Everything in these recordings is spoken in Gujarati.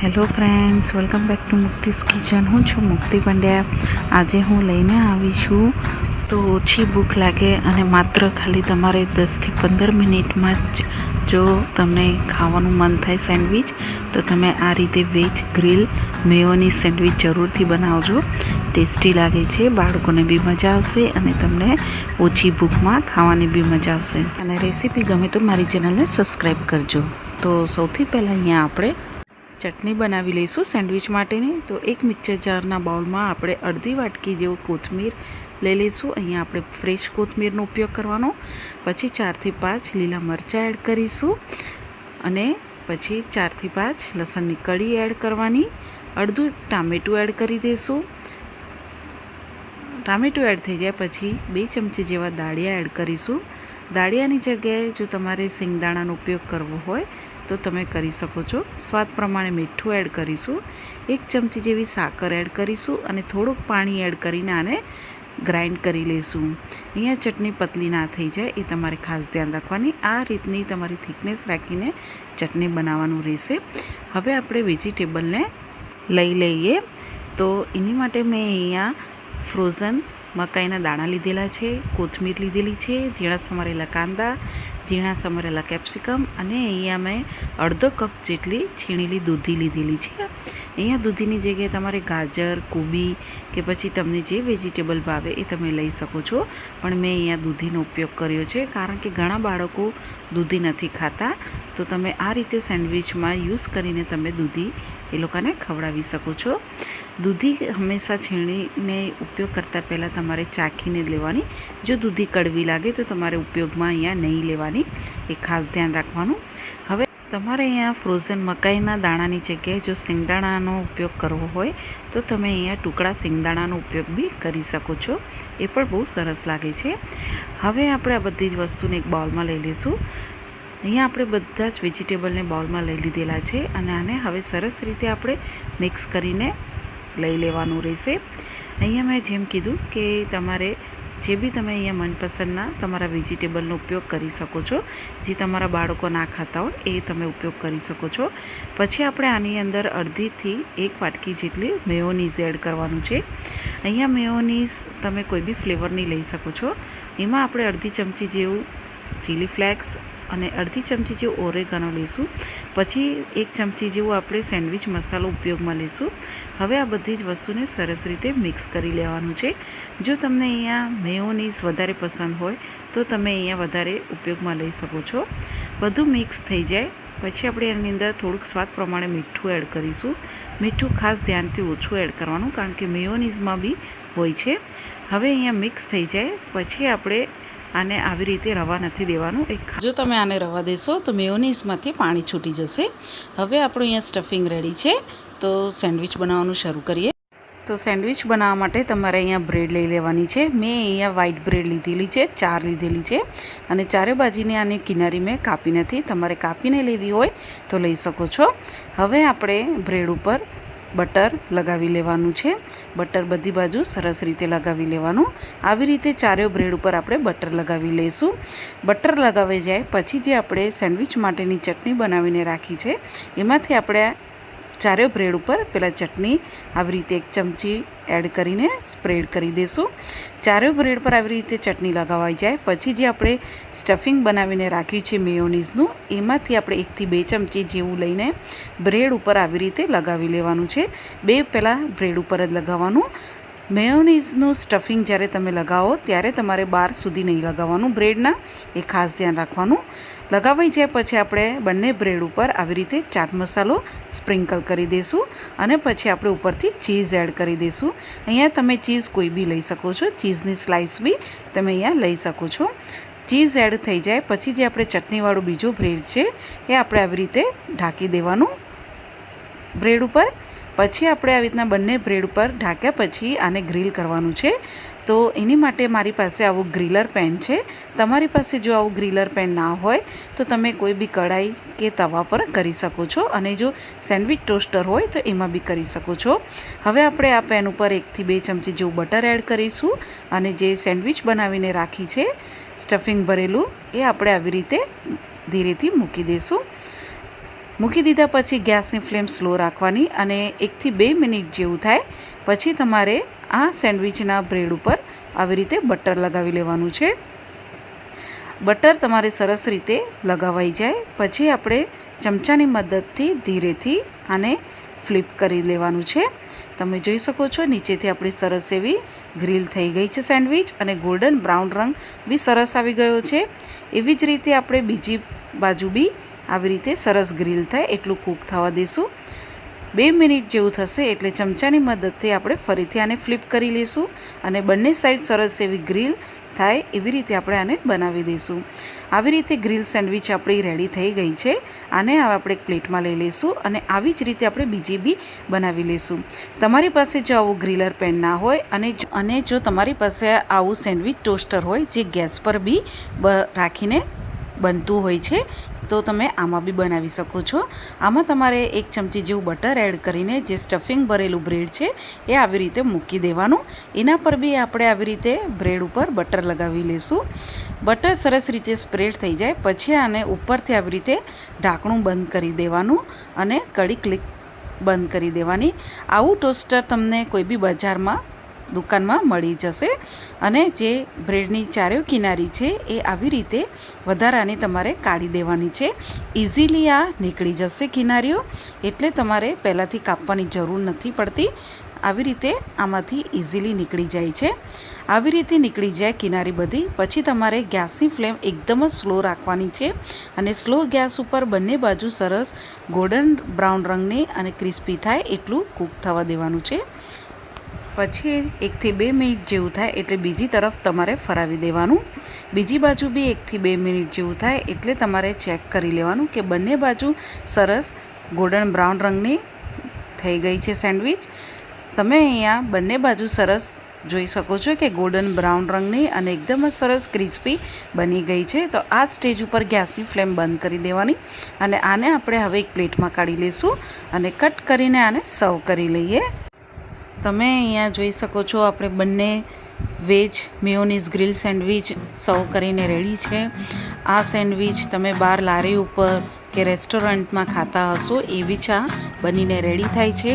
Hello friends welcome back to Mukti's kitchen હું છું મુક્તિ પંડ્યા. આજે હું લઈને આવી છું. તો ઓછી ભૂખ લાગે અને માત્ર ખાલી તમારે દસથી પંદર મિનિટમાં જ જો તમને ખાવાનું મન થાય સેન્ડવિચ, તો તમે આ રીતે વેજ ગ્રીલ મેયોની સેન્ડવિચ જરૂરથી બનાવજો. ટેસ્ટી લાગે છે, બાળકોને બી મજા આવશે અને તમને ઓછી ભૂખમાં ખાવાની બી મજા આવશે. અને રેસીપી ગમે તો મારી ચેનલને સબસ્ક્રાઈબ કરજો. તો સૌથી પહેલાં અહીંયા આપણે ચટણી બનાવી લઈશું સેન્ડવિચ માટેની. તો એક મિક્સર જારના બાઉલમાં આપણે અડધી વાટકી જેવું કોથમીર લઈ લઈશું. અહીંયા આપણે ફ્રેશ કોથમીરનો ઉપયોગ કરવાનો. પછી ચારથી પાંચ લીલા મરચાં એડ કરીશું. અને પછી ચારથી પાંચ લસણની કળી એડ કરવાની. અડધું ટામેટું એડ કરી દઈશું. ટામેટું એડ થઈ જાય પછી બે ચમચી જેવા દાળિયા એડ કરીશું. દાળિયાની જગ્યાએ જો તમારે સિંગદાણાનો ઉપયોગ કરવો હોય તો તમે કરી શકો છો. સ્વાદ પ્રમાણે મીઠું એડ કરીશું. એક ચમચી જેવી સાકર એડ કરીશું અને થોડુંક પાણી એડ કરીને આને ગ્રાઇન્ડ કરી લઈશું અહીંયા ચટણી પતલી ના થઈ જાય એ તમારે ખાસ ધ્યાન રાખવાની. આ રીતની તમારી થિકનેસ રાખીને ચટણી બનાવવાનું રહેશે. હવે આપણે વેજીટેબલને લઈ લઈએ. તો એની માટે મેં અહીંયા ફ્રોઝન મકાઈના દાણા લીધેલા છે, કોથમીર લીધેલી છે, ઝીણા સમારેલા કાંદા, ઝીણા સમારેલા કેપ્સિકમ અને અહીંયા મેં અડધો કપ જેટલી છીણેલી દૂધી લીધેલી છે. અહીંયા દૂધીની જગ્યાએ તમારે ગાજર, કોબી કે પછી તમને જે વેજીટેબલ ભાવે એ તમે લઈ શકો છો. પણ મેં અહીંયા દૂધીનો ઉપયોગ કર્યો છે, કારણ કે ઘણા બાળકો દૂધી નથી ખાતા. તો તમે આ રીતે સેન્ડવિચમાં યુઝ કરીને તમે દૂધી એ લોકોને ખવડાવી શકો છો. દૂધી હંમેશા છીણીને ઉપયોગ કરતાં પહેલાં તમારે ચાખીને લેવાની. જો દૂધી કડવી લાગે તો તમારે ઉપયોગમાં અહીંયા નહીં લેવાની. એ ખાસ ધ્યાન રાખવાનું. હવે તમારે અહીંયા ફ્રોઝન મકાઈના દાણાની જગ્યાએ જો સિંગદાણાનો ઉપયોગ કરવો હોય તો તમે અહીંયા ટુકડા સિંગદાણાનો ઉપયોગ બી કરી શકો છો. એ પણ બહુ સરસ લાગે છે. હવે આપણે આ બધી જ વસ્તુને એક બાઉલમાં લઈ લઈશું. અહીંયા આપણે બધા જ વેજીટેબલને બાઉલમાં લઈ લીધેલા છે અને આને હવે સરસ રીતે આપણે મિક્સ કરીને લઈ લેવાનું રહેશે. અહીંયા મેં જેમ કીધું કે તમારે જે બી તમે અહીંયા મનપસંદના તમારા વેજીટેબલનો ઉપયોગ કરી શકો છો. જે તમારા બાળકો ના ખાતા હોય એ તમે ઉપયોગ કરી શકો છો. પછી આપણે આની અંદર અડધીથી એક વાટકી જેટલી મેયોનીઝ એડ કરવાનું છે. અહીંયા મેયોનીઝ તમે કોઈ બી ફ્લેવરની લઈ શકો છો. એમાં આપણે અડધી ચમચી જેવું ચીલી ફ્લેક્સ અને અડધી ચમચી જેવું ઓરેગાનો લઈશું. પછી એક ચમચી જેવું આપણે સેન્ડવિચ મસાલો ઉપયોગમાં લઈશું. હવે આ બધી જ વસ્તુને સરસ રીતે મિક્સ કરી લેવાનું છે. જો તમને અહીંયા મેયોનીઝ વધારે પસંદ હોય, તો તમે અહીંયા વધારે ઉપયોગમાં લઈ શકો છો. બધું મિક્સ થઈ જાય. પછી આપણે એની અંદર થોડુંક સ્વાદ પ્રમાણે મીઠું એડ કરીશું. મીઠું ખાસ ધ્યાનથી ઓછું એડ કરવાનું, કારણ કે મેયોનીઝમાં બી હોય છે. હવે અહીંયા મિક્સ થઈ જાય. પછી આપણે આને આવી રીતે રવા નથી દેવાનું, એક જો તમે આને રવા દેશો, તો મેયોનીઝમાંથી પાણી છૂટી જશે. હવે આપણું અહીંયા સ્ટફિંગ રેડી છે. તો સેન્ડવિચ બનાવવાનું શરૂ કરીએ. તો સેન્ડવિચ બનાવવા માટે તમારે અહીંયા બ્રેડ લઈ લેવાની છે. મેં અહીંયા વ્હાઇટ બ્રેડ લીધેલી છે, ચાર લીધેલી છે. અને ચારે બાજુની આની કિનારી મેં કાપી નથી. તમારે કાપીને લેવી હોય તો લઈ શકો છો. હવે આપણે બ્રેડ ઉપર બટર લગાવી લેવાનું છે. બટર બધી બાજુ સરસ રીતે લગાવી લેવાનું. આવી રીતે ચારેય બ્રેડ ઉપર આપણે બટર લગાવી લઈશું. બટર લગાવી જાય પછી જે આપણે સેન્ડવિચ માટેની ચટણી બનાવીને રાખી છે, એમાંથી આપણે ચારેય બ્રેડ ઉપર પેલા ચટણી આવી રીતે એક ચમચી એડ કરીને સ્પ્રેડ કરી દઈશું ચારે બ્રેડ પર આવી રીતે ચટણી લગાવાઈ જાય. પછી જે આપણે સ્ટફિંગ બનાવીને રાખ્યું છે મેયોનીઝનું, એમાંથી આપણે એકથી બે ચમચી જેવું લઈને બ્રેડ ઉપર આવી રીતે લગાવી લેવાનું છે. બે પહેલાં બ્રેડ ઉપર જ લગાવવાનું. મેયોનીઝનું સ્ટફિંગ જ્યારે તમે લગાવો, ત્યારે તમારે બાર સુધી નહીં લગાવવાનું. બ્રેડના એ ખાસ ધ્યાન રાખવાનું. લગાવાઈ જાય પછી આપણે બંને બ્રેડ ઉપર આવી રીતે ચાટ મસાલો સ્પ્રિંકલ કરી દઈશું અને પછી આપણે ઉપરથી ચીઝ એડ કરી દઈશું અહીંયા તમે ચીઝ કોઈ બી લઈ શકો છો. ચીઝની સ્લાઇસ બી તમે અહીંયા લઈ શકો છો. ચીઝ એડ થઈ જાય. પછી જે આપણે ચટણીવાળું બીજું બ્રેડ છે, એ આપણે આવી રીતે ઢાંકી દેવાનું. બ્રેડ ઉપર. પછી આપણે આવી રીતના બંને બ્રેડ ઉપર ઢાંક્યા પછી આને ગ્રીલ કરવાનું છે. તો એની માટે મારી પાસે આવું ગ્રીલર પેન છે. તમારી પાસે જો આવું ગ્રીલર પેન ના હોય, તો તમે કોઈ બી કઢાઈ કે તવા પર કરી શકો છો. અને જો સેન્ડવિચ ટોસ્ટર હોય, તો એમાં બી કરી શકો છો. હવે આપણે આ પેન ઉપર એકથી બે ચમચી જેવું બટર એડ કરીશું. અને જે સેન્ડવિચ બનાવીને રાખી છે, સ્ટફિંગ ભરેલું, એ આપણે આવી રીતે ધીરેથી મૂકી દઈશું મૂકી દીધા પછી ગેસની ફ્લેમ સ્લો રાખવાની અને એકથી બે મિનિટ જેવું થાય. પછી તમારે આ સેન્ડવિચના બ્રેડ ઉપર આવી રીતે બટર લગાવી લેવાનું છે. બટર તમારે સરસ રીતે લગાવાઈ જાય. પછી આપણે ચમચાની મદદથી ધીરેથી આને ફ્લિપ કરી લેવાનું છે. તમે જોઈ શકો છો નીચેથી આપણી સરસ એવી ગ્રીલ થઈ ગઈ છે સેન્ડવિચ અને ગોલ્ડન બ્રાઉન રંગ બી સરસ આવી ગયો છે. એવી જ રીતે આપણે બીજી બાજુ બી આવી રીતે સરસ ગ્રીલ થાય એટલું કૂક થવા દઈશું બે મિનિટ જેવું થશે એટલે ચમચાની મદદથી આપણે ફરીથી આને ફ્લિપ કરી લઈશું અને બંને સાઈડ સરસ એવી ગ્રીલ થાય એવી રીતે આપણે આને બનાવી દઈશું. આવી રીતે ગ્રીલ સેન્ડવિચ આપણી રેડી થઈ ગઈ છે. આને હવે આપણે એક પ્લેટમાં લઈ લઈશું અને આવી જ રીતે આપણે બીજી બી બનાવી લઈશું. તમારી પાસે જો આવું ગ્રીલર પેન ના હોય અને અને જો તમારી પાસે આવું સેન્ડવિચ ટોસ્ટર હોય જે ગેસ પર બી બ રાખીને બનતું હોય છે તો તમે આમાં બી બનાવી શકો છો. આમાં તમારે એક ચમચી જેવું બટર એડ કરીને જે સ્ટફિંગ ભરેલું બ્રેડ છે, એ આવી રીતે મૂકી દેવાનું. એના પર બી આપણે આવી રીતે બ્રેડ ઉપર બટર લગાવી લઈશું બટર સરસ રીતે સ્પ્રેડ થઈ જાય, પછી આને ઉપરથી આવી રીતે ઢાંકણું બંધ કરી દેવાનું અને કડી ક્લિક બંધ કરી દેવાની. આવું ટોસ્ટર તમને કોઈ બી બજારમાં દુકાનમાં મળી જશે અને જે બ્રેડની ચારે કિનારી છે એ આવી રીતે વધારાની તમારે કાઢી દેવાની છે. ઇઝીલી આ નીકળી જશે કિનારીઓ, એટલે તમારે પહેલાંથી કાપવાની જરૂર નથી પડતી. આવી રીતે આમાંથી ઇઝીલી નીકળી જાય છે. આવી રીતે નીકળી જાય કિનારી બધી, પછી તમારે ગેસની ફ્લેમ એકદમ જ સ્લો રાખવાની છે અને સ્લો ગેસ ઉપર બંને બાજુ સરસ ગોલ્ડન બ્રાઉન રંગની અને ક્રિસ્પી થાય એટલું કૂક થવા દેવાનું છે. પછી એકથી બે મિનિટ જેવું થાય એટલે બીજી તરફ તમારે ફરાવી દેવાનું. બીજી બાજુ બી એકથી બે મિનિટ જેવું થાય એટલે તમારે ચેક કરી લેવાનું કે બંને બાજુ સરસ ગોલ્ડન બ્રાઉન રંગની થઈ ગઈ છે સેન્ડવિચ. તમે અહીંયા બંને બાજુ સરસ જોઈ શકો છો કે ગોલ્ડન બ્રાઉન રંગની અને એકદમ જ સરસ ક્રિસ્પી બની ગઈ છે. તો આ સ્ટેજ ઉપર ગેસની ફ્લેમ બંધ કરી દેવાની અને આને આપણે હવે એક પ્લેટમાં કાઢી લઈશું અને કટ કરીને આને સર્વ કરી લઈએ. તમે અહીંયા જોઈ શકો છો, આપણે બંને વેજ મિયોનીઝ ગ્રીલ સેન્ડવિચ સર્વ કરીને રેડી છે. આ સેન્ડવિચ તમે બહાર લારી ઉપર કે રેસ્ટોરન્ટમાં ખાતા હશો એવી ચા બનીને રેડી થાય છે.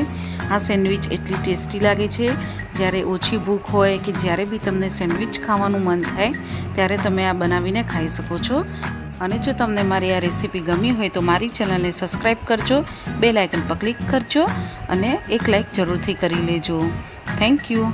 આ સેન્ડવિચ એટલી ટેસ્ટી લાગે છે. જ્યારે ઓછી ભૂખ હોય કે જ્યારે બી તમને સેન્ડવિચ ખાવાનું મન થાય, ત્યારે તમે આ બનાવીને ખાઈ શકો છો. અને જો તમને મારી આ રેસીપી ગમી હોય તો મારી ચેનલને સબસ્ક્રાઈબ કરજો બે લાઇકન પર ક્લિક કરજો અને એક લાઇક જરૂરથી કરી લેજો. Thank you.